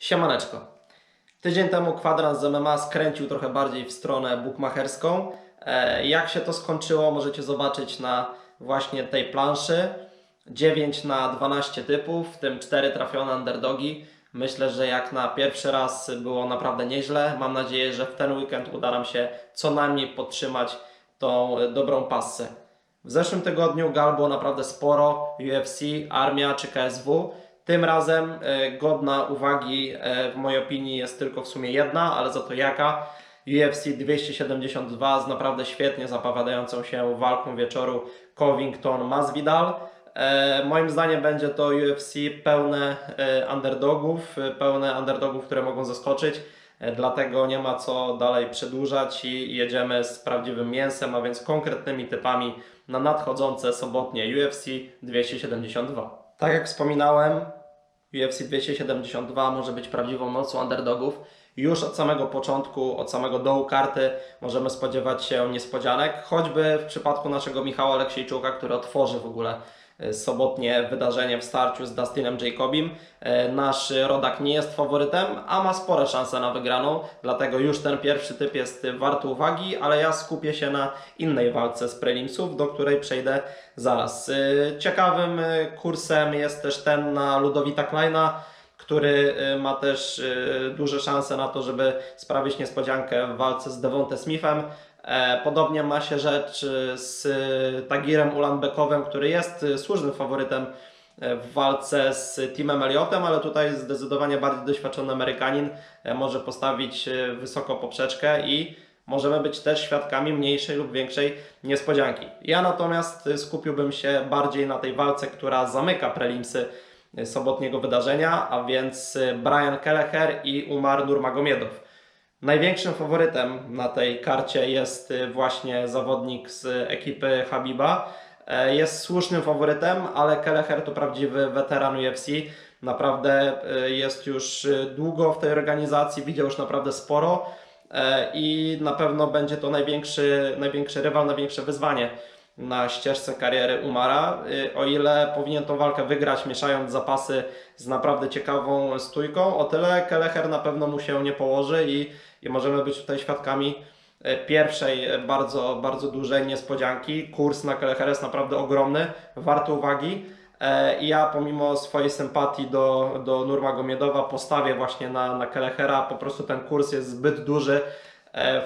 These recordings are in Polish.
Siemaneczko. Tydzień temu kwadrans z MMA skręcił trochę bardziej w stronę bukmacherską. E, Jak się to skończyło, możecie zobaczyć na właśnie tej planszy. 9 na 12 typów, w tym 4 trafione underdogi. Myślę, że jak na pierwszy raz było naprawdę nieźle. Mam nadzieję, że w ten weekend uda nam się co najmniej podtrzymać tą dobrą passę. W zeszłym tygodniu gal było naprawdę sporo, UFC, Armia czy KSW. Tym razem e, godna uwagi e, w mojej opinii jest tylko w sumie jedna, ale za to jaka. UFC 272 z naprawdę świetnie zapowiadającą się walką wieczoru Covington Masvidal. E, moim zdaniem będzie to UFC pełne underdogów, pełne underdogów, które mogą zaskoczyć. Dlatego nie ma co dalej przedłużać i jedziemy z prawdziwym mięsem, a więc konkretnymi typami na nadchodzące sobotnie UFC 272. Tak jak wspominałem, UFC 272 może być prawdziwą nocą underdogów. Już od samego początku, od samego dołu karty możemy spodziewać się niespodzianek, choćby w przypadku naszego Michała Aleksiejczuka, który otworzy w ogóle sobotnie wydarzenie w starciu z Dustinem Jacobim. E, Nasz rodak nie jest faworytem, a ma spore szanse na wygraną, dlatego już ten pierwszy typ jest warty uwagi, ale ja skupię się na innej walce z prelimsów, do której przejdę zaraz. E, Ciekawym e, kursem jest też ten na Ludowita Kleina, który e, ma też e, duże szanse na to, żeby sprawić niespodziankę w walce z Devonte Smithem. E, Podobnie ma się rzecz e, z Tagirem Ulanbekowem, który jest e, słusznym faworytem w walce z Timem Elliotem, ale tutaj zdecydowanie bardziej doświadczony Amerykanin może postawić wysoko poprzeczkę i możemy być też świadkami mniejszej lub większej niespodzianki. Ja natomiast skupiłbym się bardziej na tej walce, która zamyka prelimsy sobotniego wydarzenia, a więc Brian Kelleher i Umar Nurmagomiedow. Największym faworytem na tej karcie jest y, właśnie zawodnik z ekipy Habiba. E, Jest słusznym faworytem, ale Kelleher to prawdziwy weteran UFC. Naprawdę y, jest już y, długo w tej organizacji, widział już naprawdę sporo e, i na pewno będzie to największy, największy rywal, największe wyzwanie na ścieżce kariery Umara. O ile powinien tą walkę wygrać, mieszając zapasy z naprawdę ciekawą stójką, o tyle Kelleher na pewno mu się nie położy i, i możemy być tutaj świadkami e, pierwszej e, bardzo, bardzo dużej niespodzianki. Kurs na Kelleher jest naprawdę ogromny, warty uwagi. E, I ja pomimo swojej sympatii do, do Nurmagomiedowa postawię właśnie na, na Kellehera. Po prostu ten kurs jest zbyt duży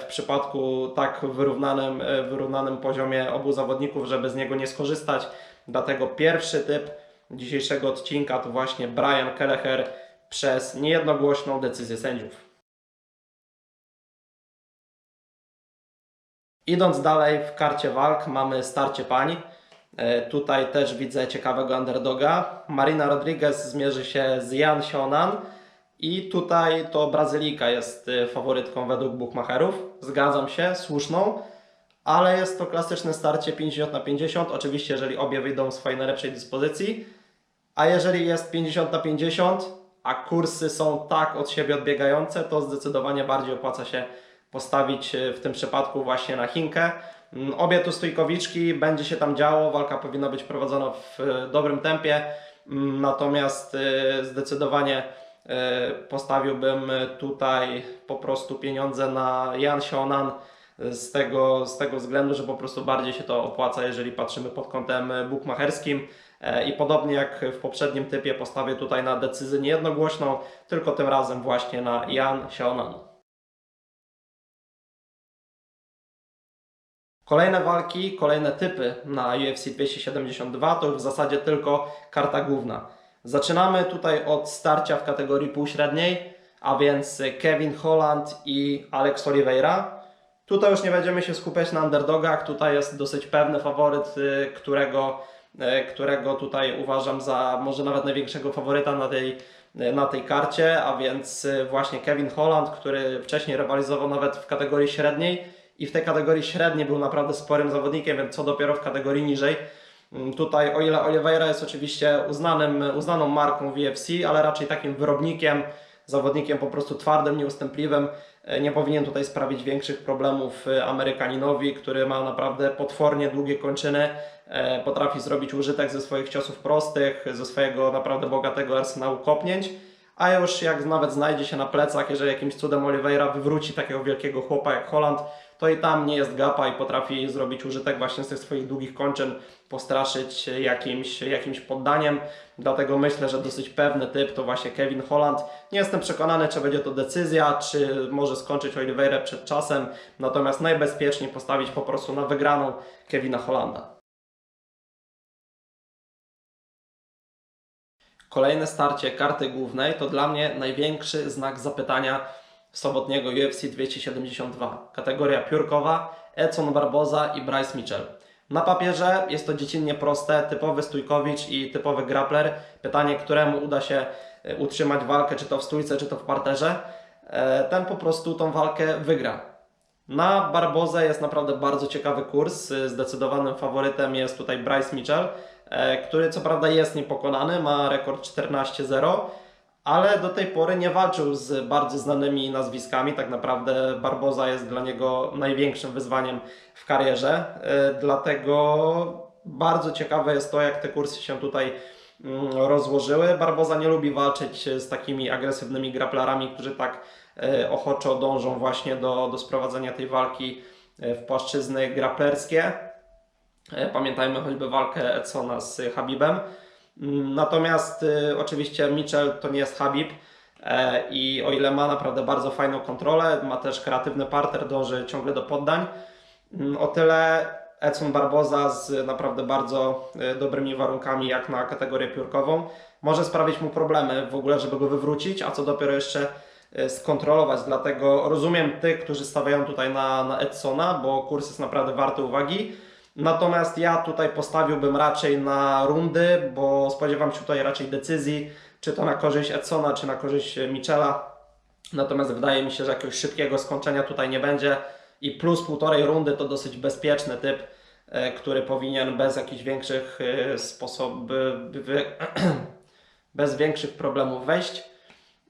w przypadku tak wyrównanym, wyrównanym poziomie obu zawodników, żeby z niego nie skorzystać. Dlatego pierwszy typ dzisiejszego odcinka to właśnie Brian Kelleher przez niejednogłośną decyzję sędziów. Idąc dalej w karcie walk mamy starcie pań. E, Tutaj też widzę ciekawego underdoga. Marina Rodriguez zmierzy się z Jan Sionan i tutaj to Brazylijka jest e, faworytką według bookmacherów. Zgadzam się, słuszną, ale jest to klasyczne starcie 50 na 50. Oczywiście, jeżeli obie wyjdą w swojej najlepszej dyspozycji. A jeżeli jest 50 na 50, a kursy są tak od siebie odbiegające, to zdecydowanie bardziej opłaca się postawić e, w tym przypadku właśnie na Chinkę. Mm, Obie tu stójkowiczki, będzie się tam działo, walka powinna być prowadzona w e, dobrym tempie, Mm, natomiast e, zdecydowanie postawiłbym tutaj po prostu pieniądze na Jan Sionan z tego, z tego względu, że po prostu bardziej się to opłaca, jeżeli patrzymy pod kątem bookmacherskim. E, I podobnie jak w poprzednim typie postawię tutaj na decyzję niejednogłośną, tylko tym razem właśnie na Jan Sionan. Kolejne walki, kolejne typy na UFC 272 to już w zasadzie tylko karta główna. Zaczynamy tutaj od starcia w kategorii półśredniej, a więc Kevin Holland i Alex Oliveira. Tutaj już nie będziemy się skupiać na underdogach, tutaj jest dosyć pewny faworyt, y, którego, y, którego tutaj uważam za może nawet największego faworyta na tej, y, na tej karcie, a więc właśnie Kevin Holland, który wcześniej rywalizował nawet w kategorii średniej i w tej kategorii średniej był naprawdę sporym zawodnikiem, więc co dopiero w kategorii niżej. Mm, Tutaj, o ile Oliveira jest oczywiście uznanym, uznaną marką w UFC, ale raczej takim wyrobnikiem, zawodnikiem po prostu twardym, nieustępliwym, e, nie powinien tutaj sprawić większych problemów e, Amerykaninowi, który ma naprawdę potwornie długie kończyny, e, potrafi zrobić użytek ze swoich ciosów prostych, ze swojego naprawdę bogatego arsenału kopnięć, A już jak nawet znajdzie się na plecach, jeżeli jakimś cudem Oliveira wywróci takiego wielkiego chłopa jak Holland, to i tam nie jest gapa i potrafi zrobić użytek właśnie z tych swoich długich kończyn, postraszyć jakimś, jakimś poddaniem. Dlatego myślę, że dosyć pewny typ to właśnie Kevin Holland. Nie jestem przekonany, czy będzie to decyzja, czy może skończyć Oliveira przed czasem, natomiast najbezpieczniej postawić po prostu na wygraną Kevina Hollanda. Kolejne starcie karty głównej to dla mnie największy znak zapytania sobotniego UFC 272. Kategoria piórkowa, Edson Barboza i Bryce Mitchell. Na papierze jest to dziecinnie proste, typowy stójkowicz i typowy grappler. Pytanie, któremu uda się e, utrzymać walkę, czy to w stójce, czy to w parterze. E, ten po prostu tą walkę wygra. Na Barbozę jest naprawdę bardzo ciekawy kurs. Zdecydowanym faworytem jest tutaj Bryce Mitchell, e, który co prawda jest niepokonany, ma rekord 14-0 ale do tej pory nie walczył z bardzo znanymi nazwiskami. Tak naprawdę Barboza jest dla niego największym wyzwaniem w karierze. E, dlatego bardzo ciekawe jest to, jak te kursy się tutaj mm, rozłożyły. Barboza nie lubi walczyć z takimi agresywnymi graplarami, którzy tak e, ochoczo dążą właśnie do, do sprowadzenia tej walki e, w płaszczyzny graplerskie. Pamiętajmy choćby walkę Edsona z Habibem. Natomiast y, oczywiście Mitchell to nie jest Habib e, i o ile ma naprawdę bardzo fajną kontrolę, ma też kreatywny parter, dąży ciągle do poddań, mm, o tyle Edson Barboza z naprawdę bardzo y, dobrymi warunkami jak na kategorię piórkową może sprawić mu problemy w ogóle, żeby go wywrócić, a co dopiero jeszcze y, skontrolować. Dlatego rozumiem tych, którzy stawiają tutaj na, na Edsona, bo kurs jest naprawdę warty uwagi. Natomiast ja tutaj postawiłbym raczej na rundy, bo spodziewam się tutaj raczej decyzji, czy to na korzyść Edsona, czy na korzyść Michela. Natomiast wydaje mi się, że jakiegoś szybkiego skończenia tutaj nie będzie i plus półtorej rundy to dosyć bezpieczny typ, e, który powinien bez jakichś większych e, sposobów, bez większych problemów wejść.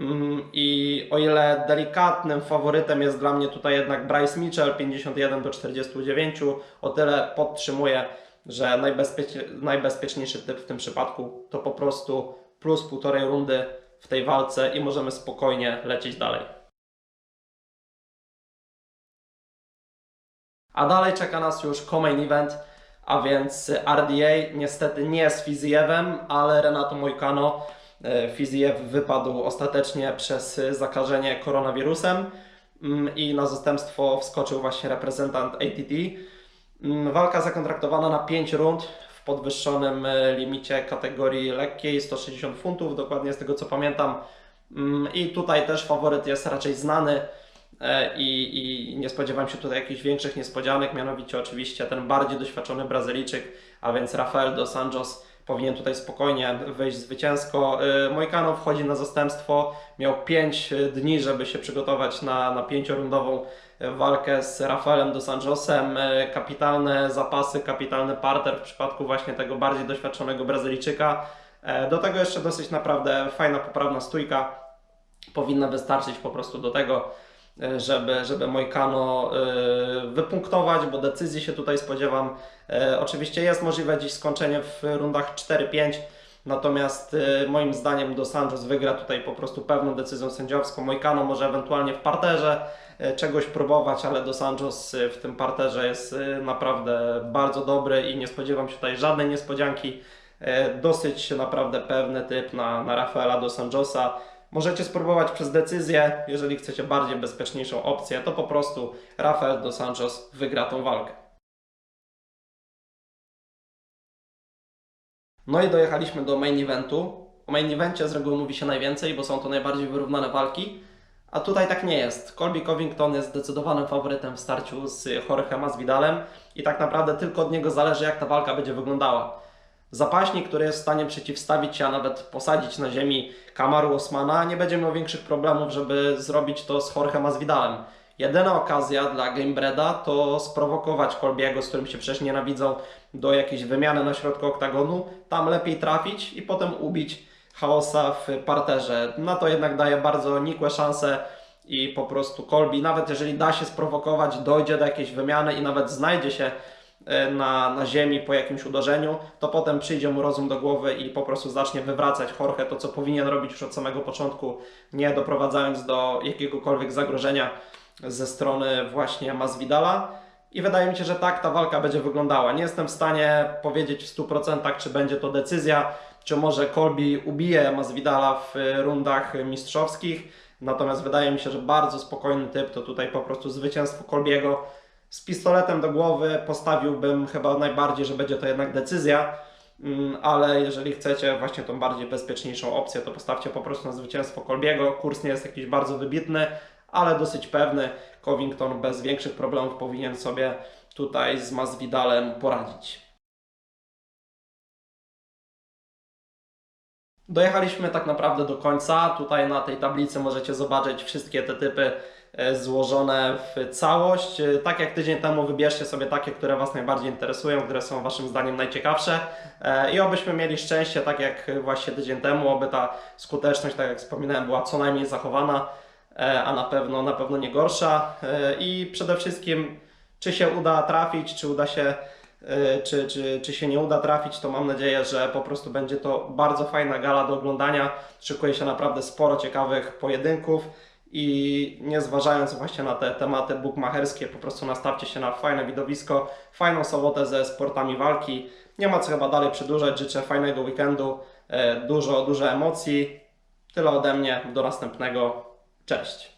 Mm, I o ile delikatnym faworytem jest dla mnie tutaj jednak Bryce Mitchell 51 do 49, o tyle podtrzymuję, że najbezpieczniejszy typ w tym przypadku to po prostu plus półtorej rundy w tej walce i możemy spokojnie lecieć dalej. A dalej czeka nas już co-main event, a więc RDA niestety nie z Fizjewem, ale Renato Moicano E, Fiziew wypadł ostatecznie przez zakażenie koronawirusem mm, i na zastępstwo wskoczył właśnie reprezentant ATT. Mm, walka zakontraktowana na 5 rund w podwyższonym e, limicie kategorii lekkiej 160 funtów, dokładnie z tego co pamiętam. Mm, I tutaj też faworyt jest raczej znany e, i, i nie spodziewam się tutaj jakichś większych niespodzianek, mianowicie oczywiście ten bardziej doświadczony Brazylijczyk, a więc Rafael dos Anjos powinien tutaj spokojnie wyjść zwycięsko. Y, Mojkano wchodzi na zastępstwo, miał 5 dni, żeby się przygotować na, na pięciorundową walkę z Rafaelem dos Anjosem. Y, kapitalne zapasy, kapitalny parter w przypadku właśnie tego bardziej doświadczonego Brazylijczyka. Y, do tego jeszcze dosyć naprawdę fajna, poprawna stójka powinna wystarczyć po prostu do tego, żeby, żeby Mojkano e, wypunktować, bo decyzji się tutaj spodziewam. E, oczywiście jest możliwe dziś skończenie w rundach 4-5, natomiast moim zdaniem Dos Anjos wygra tutaj po prostu pewną decyzją sędziowską. Mojkano może ewentualnie w parterze czegoś próbować, ale Dos Anjos w tym parterze jest naprawdę bardzo dobry i nie spodziewam się tutaj żadnej niespodzianki. Dosyć naprawdę pewny typ na, na Rafaela Dos Anjosa. Możecie spróbować przez decyzję, jeżeli chcecie bardziej bezpieczniejszą opcję, to po prostu Rafael dos Anjos wygra tą walkę. No i dojechaliśmy do main eventu. O main evencie z reguły mówi się najwięcej, bo są to najbardziej wyrównane walki, a tutaj tak nie jest. Colby Covington jest zdecydowanym faworytem w starciu z Jorge Masvidalem i tak naprawdę tylko od niego zależy jak ta walka będzie wyglądała. Zapaśnik, który jest w stanie przeciwstawić się, a nawet posadzić na ziemi Kamaru Osmana, nie będzie miał większych problemów, żeby zrobić to z Jorge Masvidalem. Jedyna okazja dla Gamebreda to sprowokować Kolbiego, z którym się przecież nienawidzą, do jakiejś wymiany na środku oktagonu, tam lepiej trafić i potem ubić chaosa w parterze. Na to jednak daje bardzo nikłe szanse i po prostu Kolbi, nawet jeżeli da się sprowokować, dojdzie do jakiejś wymiany i nawet znajdzie się na, na ziemi po jakimś uderzeniu, to potem przyjdzie mu rozum do głowy i po prostu zacznie wywracać Jorge to, co powinien robić już od samego początku, nie doprowadzając do jakiegokolwiek zagrożenia ze strony właśnie Masvidala. I wydaje mi się, że tak ta walka będzie wyglądała. Nie jestem w stanie powiedzieć w 100% czy będzie to decyzja, czy może Colby ubije Masvidala w rundach mistrzowskich. Natomiast wydaje mi się, że bardzo spokojny typ to tutaj po prostu zwycięstwo Colbiego. Z pistoletem do głowy postawiłbym chyba najbardziej, że będzie to jednak decyzja. Mm, Ale jeżeli chcecie właśnie tą bardziej bezpieczniejszą opcję, to postawcie po prostu na zwycięstwo Colbiego. Kurs nie jest jakiś bardzo wybitny, ale dosyć pewny. Covington bez większych problemów powinien sobie tutaj z Masvidalem poradzić. Dojechaliśmy tak naprawdę do końca. Tutaj na tej tablicy możecie zobaczyć wszystkie te typy złożone w całość. E, Tak jak tydzień temu wybierzcie sobie takie, które Was najbardziej interesują, które są Waszym zdaniem najciekawsze E, i obyśmy mieli szczęście, tak jak właśnie tydzień temu, oby ta skuteczność, tak jak wspominałem, była co najmniej zachowana, e, a na pewno, na pewno nie gorsza E, i przede wszystkim czy się uda trafić, czy uda się e, czy, czy, czy się nie uda trafić, to mam nadzieję, że po prostu będzie to bardzo fajna gala do oglądania. Szykuje się naprawdę sporo ciekawych pojedynków i nie zważając właśnie na te tematy bukmacherskie, po prostu nastawcie się na fajne widowisko, fajną sobotę ze sportami walki. Nie ma co chyba dalej przedłużać, życzę fajnego weekendu, e, dużo, dużo emocji. Tyle ode mnie, do następnego, cześć.